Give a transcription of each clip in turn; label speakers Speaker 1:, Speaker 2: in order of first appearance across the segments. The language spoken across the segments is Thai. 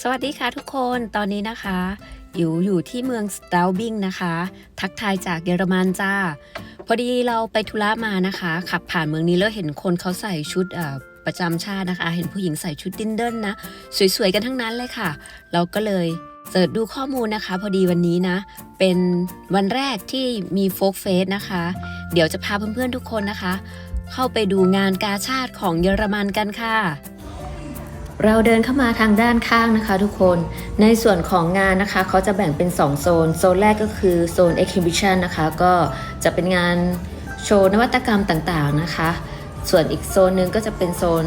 Speaker 1: สวัสดีค่ะทุกคนตอนนี้นะคะอยู่อยู่ที่เมืองสตาลบิงนะคะ ทักทายจากเยอรมันจ้า พอดีเราไปธุระมานะคะ ขับผ่านเมืองนี้แล้วเห็นคนเขาใส่ชุดประจำชาตินะคะ เห็นผู้หญิงใส่ชุดดินเดิลนะ สวยๆกันทั้งนั้นเลยค่ะ เราก็เลยเสิร์ชดูข้อมูลนะคะ พอดีวันนี้นะ เป็นวันแรกที่มีโฟกเฟสนะคะ เดี๋ยวจะพาเพื่อนๆทุกคนนะคะ เข้าไปดูงานกาชาติของเยอรมันกันค่ะ เราเดินเข้ามาทางด้านข้างนะคะทุกคน ในส่วนของงานนะคะเขาจะแบ่งเป็น 2 โซน โซนแรกก็คือโซน Exhibition นะคะ ก็จะเป็นงานโชว์นวัตกรรมต่างๆนะคะ ส่วนอีกโซนหนึ่งก็จะเป็นโซน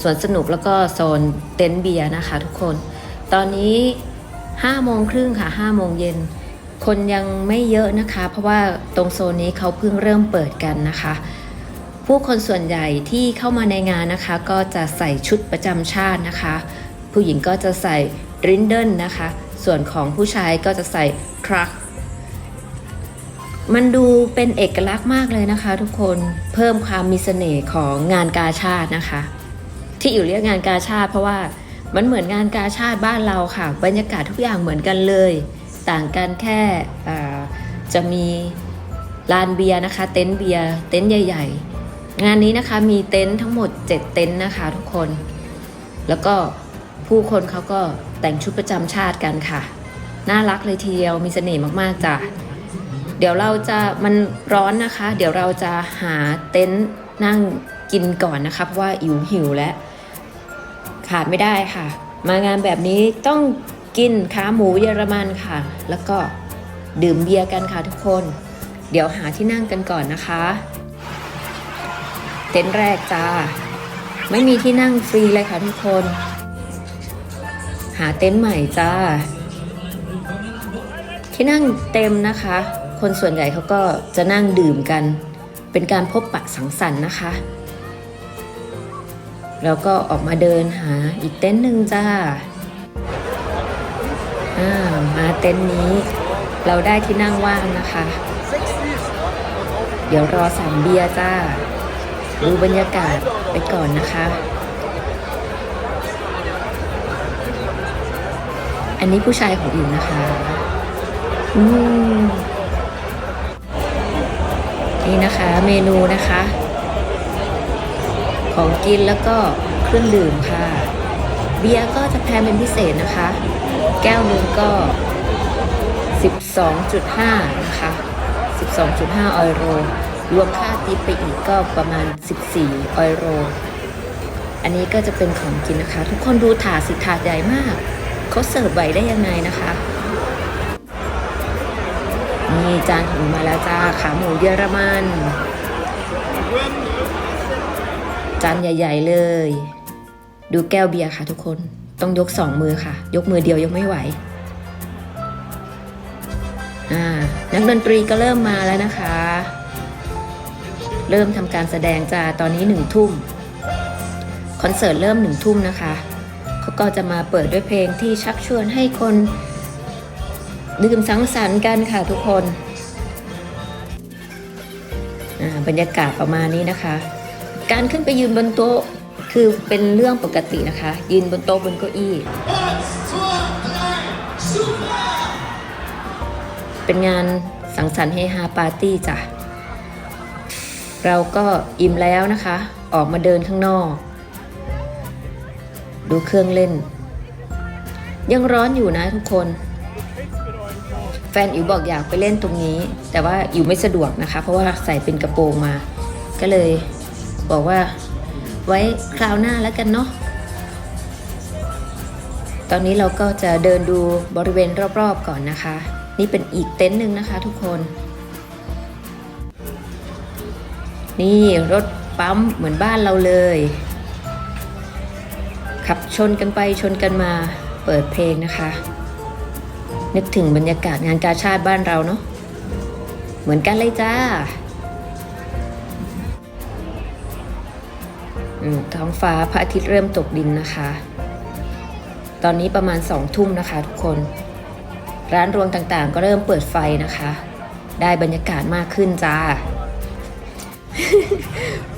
Speaker 1: สวนสนุกแล้วก็โซนเต็นท์เบียร์นะคะทุกคน ตอนนี้5โมงครึ่งค่ะ5โมงเย็น คนยังไม่เยอะนะคะ เพราะว่าตรงโซนนี้เขาเพิ่งเริ่มเปิดกันนะคะ ผู้คนส่วนใหญ่ที่เข้ามาในงานนะคะ ก็จะใส่ชุดประจำชาตินะคะ ผู้หญิงก็จะใส่รินเดิลนะคะ ส่วนของผู้ชายก็จะใส่ทรัคมันดูเป็นเอกลักษณ์มากเลยนะคะ ทุกคนเพิ่มความมีเสน่ห์ของงานกาชาตินะคะ ที่อยู่เรียกงานกาชาติ เพราะว่ามันเหมือนงานกาชาติบ้านเราค่ะ บรรยากาศทุกอย่างเหมือนกันเลย ต่างกันแค่จะมีลานเบียร์นะคะ เต็นท์เบียร์เต็นท์ใหญ่ ๆ งานนี้นะคะมีเต็นท์ทั้งหมด 7 เต็นท์นะคะทุกคน แล้วก็ผู้คนเขาก็แต่งชุดประจำชาติกันค่ะ น่ารักเลยทีเดียวมีเสน่ห์มากๆจ้ะเดี๋ยวเราจะมันร้อนนะคะ เดี๋ยวเราจะหาเต็นท์นั่งกินก่อนนะคะเพราะว่าอิวหิวแล้วขาดไม่ได้ค่ะ มางานแบบนี้ต้องกินขาหมูเยอรมันค่ะ แล้วก็ดื่มเบียร์กันค่ะทุกคน เดี๋ยวหาที่นั่งกันก่อนนะคะ เต็นท์แรกจ้า ไม่มีที่นั่งฟรีเลยค่ะทุกคน หาเต็นท์ใหม่จ้า ที่นั่งเต็มนะคะ คนส่วนใหญ่เขาก็จะนั่งดื่มกัน เป็นการพบปะสังสรรค์นะคะ แล้วก็ออกมาเดินหาอีกเต็นท์หนึ่งจ้าอ่ามาเต็นท์นี้ เราได้ที่นั่งว่างนะคะ เดี๋ยวรอสั่งเบียร์จ้า ดูบรรยากาศไปก่อนนะคะ อันนี้ผู้ชายของอิ๋วนะคะอืมนี่นะคะเมนูนะคะ ของกินแล้วก็เครื่องดื่มค่ะ เบียร์ก็จะแพงเป็นพิเศษนะคะ แก้วหนึงก็ 12.5 นะคะ 12.5 ออยโร รวมค่าทิปไปอีกก็ประมาณ 14 ออยโร อันนี้ก็จะเป็นของกินนะคะ ทุกคนดูถาดสิถาดใหญ่มาก เขาเสิร์ฟไหวได้ยังไงนะคะ นี่จานของมาแล้วจ้าขาหมูเยอรมัน จานใหญ่ ๆ เลย ดูแก้วเบียร์ค่ะทุกคน ต้องยกสองมือค่ะ ยกมือเดียวยกไม่ไหวนักดนตรีก็เริ่มมาแล้วนะคะ เริ่มทำการแสดงจ้าตอนนี้หนึ่งทุ่มคอนเสิร์ตเริ่มหนึ่งทุ่มนะคะเขาก็จะมาเปิดด้วยเพลงที่ชักชวนให้คนดื่มสังสรรค์กันค่ะทุกคนบรรยากาศประมาณนี้นะคะ การขึ้นไปยืนบนโต๊ะคือเป็นเรื่องปกตินะคะ ยืนบนโต๊ะบนเก้าอี้ เป็นงานสังสรรค์เฮฮาปาร์ตี้จ้ะ เราก็อิ่มแล้วนะคะ ออกมาเดินข้างนอก ดูเครื่องเล่น ยังร้อนอยู่นะทุกคน แฟนอิ๋วบอกอยากไปเล่นตรงนี้ แต่ว่าอิ๋วไม่สะดวกนะคะ เพราะว่าใส่เป็นกระโปรงมา ก็เลยบอกว่าไว้คราวหน้าแล้วกันเนาะตอนนี้เราก็จะเดินดูบริเวณรอบๆก่อนนะคะ นี่เป็นอีกเต็นท์หนึ่งนะคะทุกคน นี่รถปั๊มเหมือนบ้านเราเลย ขับชนกันไปชนกันมาเปิดเพลงนะคะ นึกถึงบรรยากาศงานกาชาติบ้านเราเนาะเหมือนกันเลยจ้าท้องฟ้าพระอาทิตย์เริ่มตกดินนะคะ ตอนนี้ประมาณสองทุ่มนะคะทุกคน ร้านรวงต่างๆ ก็เริ่มเปิดไฟนะคะ ได้บรรยากาศมากขึ้นจ้า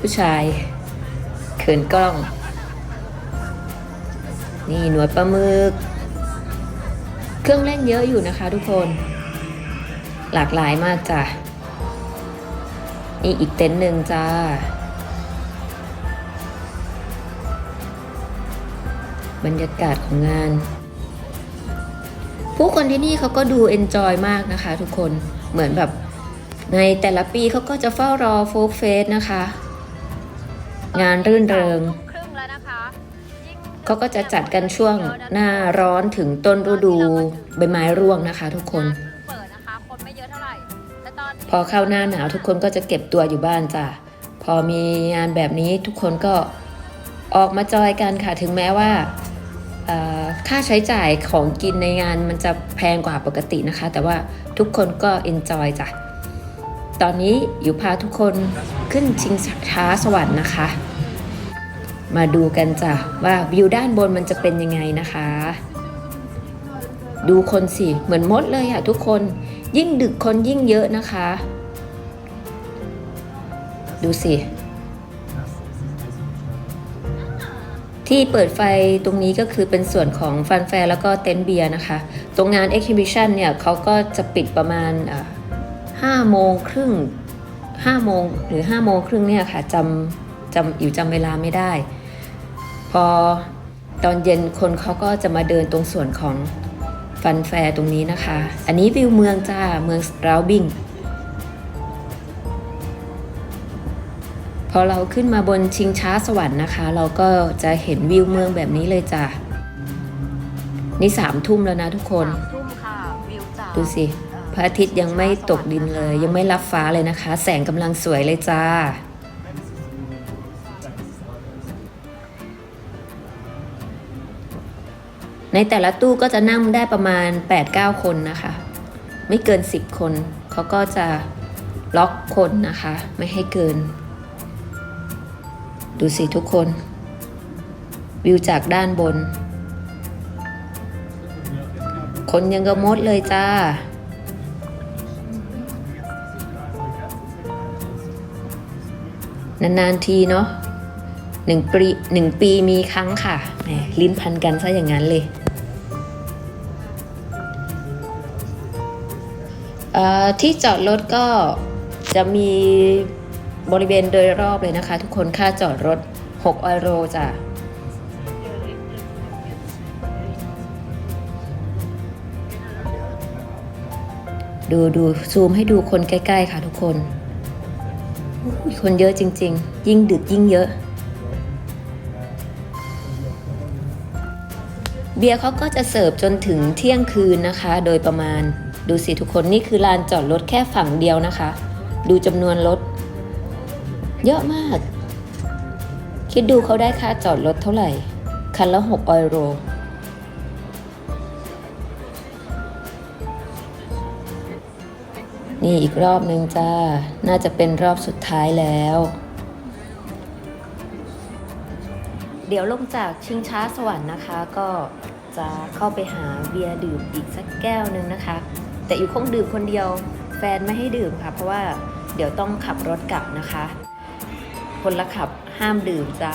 Speaker 1: ผู้ชาย เขินกล้อง นี่หนวดปลาหมึก เครื่องเล่นเยอะอยู่นะคะทุกคน หลากหลายมากจ้ะ นี่อีกเต็นท์หนึ่งจ้า บรรยากาศของงาน ผู้คนที่นี่เขาก็ดูเอนจอยมากนะคะทุกคน เหมือนแบบในแต่ละปีเขาก็จะเฝ้ารอโฟกเฟสนะคะ งานรื่นเริง
Speaker 2: ครึ่งแล้วนะคะยิ่ง
Speaker 1: เขาก็จะจัดกันช่วงหน้าร้อนถึงต้นฤดูใบไม้ร่วงนะคะ ทุกคน
Speaker 2: งานเพิ่งเปิดนะคะคนไม่เยอะเท่าไหร่แต่ตอนนี้
Speaker 1: พอเข้าหน้าหนาวทุกคนก็จะเก็บตัวอยู่บ้านจ้ะพอมีงานแบบนี้ทุกคนก็ออกมาจอยกันค่ะถึงแม้ว่าเอ่อค่าใช้จ่ายของกินในงานมันจะแพงกว่าปกตินะคะ แต่ว่าทุกคนก็เอนจอยจ้ะ ตอนนี้อยู่พาทุกคนขึ้นชิงช้าสวรรค์นะคะ มาดูกันจ้ะว่าวิวด้านบนมันจะเป็นยังไงนะคะ ดูคนสิเหมือนมดเลยอะทุกคนยิ่งดึกคนยิ่งเยอะนะคะ ดูสิ ที่เปิดไฟตรงนี้ก็คือเป็นส่วนของฟันแฟร์แล้วก็เต็นท์เบียร์นะคะ ตรงงาน Exhibition เนี่ยเขาก็จะปิดประมาณห้า โมงครึ่งห้าโมงหรือห้าโมงครึ่งเนี่ยค่ะจำจำอยู่จำเวลาไม่ได้ พอตอนเย็นคนเขาก็จะมาเดินตรงส่วนของฟันแฟร์ตรงนี้นะคะ อันนี้วิวเมืองจ้าเมืองสตราบิงพอเราขึ้นมาบนชิงช้าสวรรค์นะคะ เราก็จะเห็นวิวเมืองแบบนี้เลยจ้ะนี่สามทุ่มแล้วนะทุกคน
Speaker 2: สามทุ่มค่ะวิวจาก
Speaker 1: ดูสิ พระอาทิตย์ยังไม่ตกดินเลย ยังไม่รับฟ้าเลยนะคะ แสงกำลังสวยเลยจ้า ในแต่ละตู้ก็จะนั่งได้ประมาณ 8-9 คนนะคะ ไม่เกิน 10 คนเขาก็จะล็อกคนนะคะ ไม่ให้เกิน ดูสิทุกคน วิวจากด้านบน คนยังกระมดเลยจ้า นานๆทีเนาะหนึ่งปีหนึ่งปีมีครั้งค่ะแหมลิ้นพันกันซะอย่างนั้นเลยเอ่อที่จอดรถก็จะมีบริเวณโดยรอบเลยนะคะ ทุกคนค่าจอดรถ 6 ออยโรจ้ะดูดูซูมให้ดูคนใกล้ ๆ ค่ะทุกคน คนเยอะจริง ๆ ยิ่งดึกยิ่งเยอะ เบียร์เขาก็จะเสิร์ฟจนถึงเที่ยงคืนนะคะ โดยประมาณ ดูสิทุกคนนี่คือลานจอดรถแค่ฝั่งเดียวนะคะ ดูจำนวนรถ เยอะมาก คิดดูเขาได้ค่าจอดรถเท่าไหร่ คันละ 6 ออยโร นี่อีกรอบนึงจ้า น่าจะเป็นรอบสุดท้ายแล้ว เดี๋ยวลงจากชิงช้าสวรรค์นะคะ ก็จะเข้าไปหาเบียร์ดื่มอีกสักแก้วหนึ่งนะคะ แต่อยู่คงดื่มคนเดียว แฟนไม่ให้ดื่มค่ะ เพราะว่าเดี๋ยวต้องขับรถกลับนะคะ คนละขับห้ามดื่มจ้า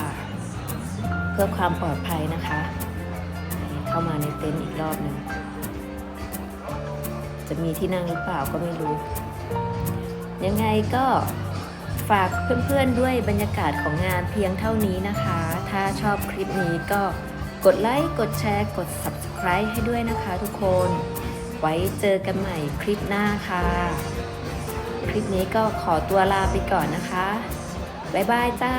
Speaker 1: เพื่อความปลอดภัยนะคะ เข้ามาในเต็นท์อีกรอบหนึ่ง จะมีที่นั่งหรือเปล่าก็ไม่รู้ ยังไงก็ฝากเพื่อนๆด้วยบรรยากาศของงานเพียงเท่านี้นะคะ ถ้าชอบคลิปนี้ก็กดไลค์ กดแชร์ กด subscribe ให้ด้วยนะคะทุกคน ไว้เจอกันใหม่คลิปหน้าค่ะ คลิปนี้ก็ขอตัวลาไปก่อนนะคะ บ๊ายบายจ้า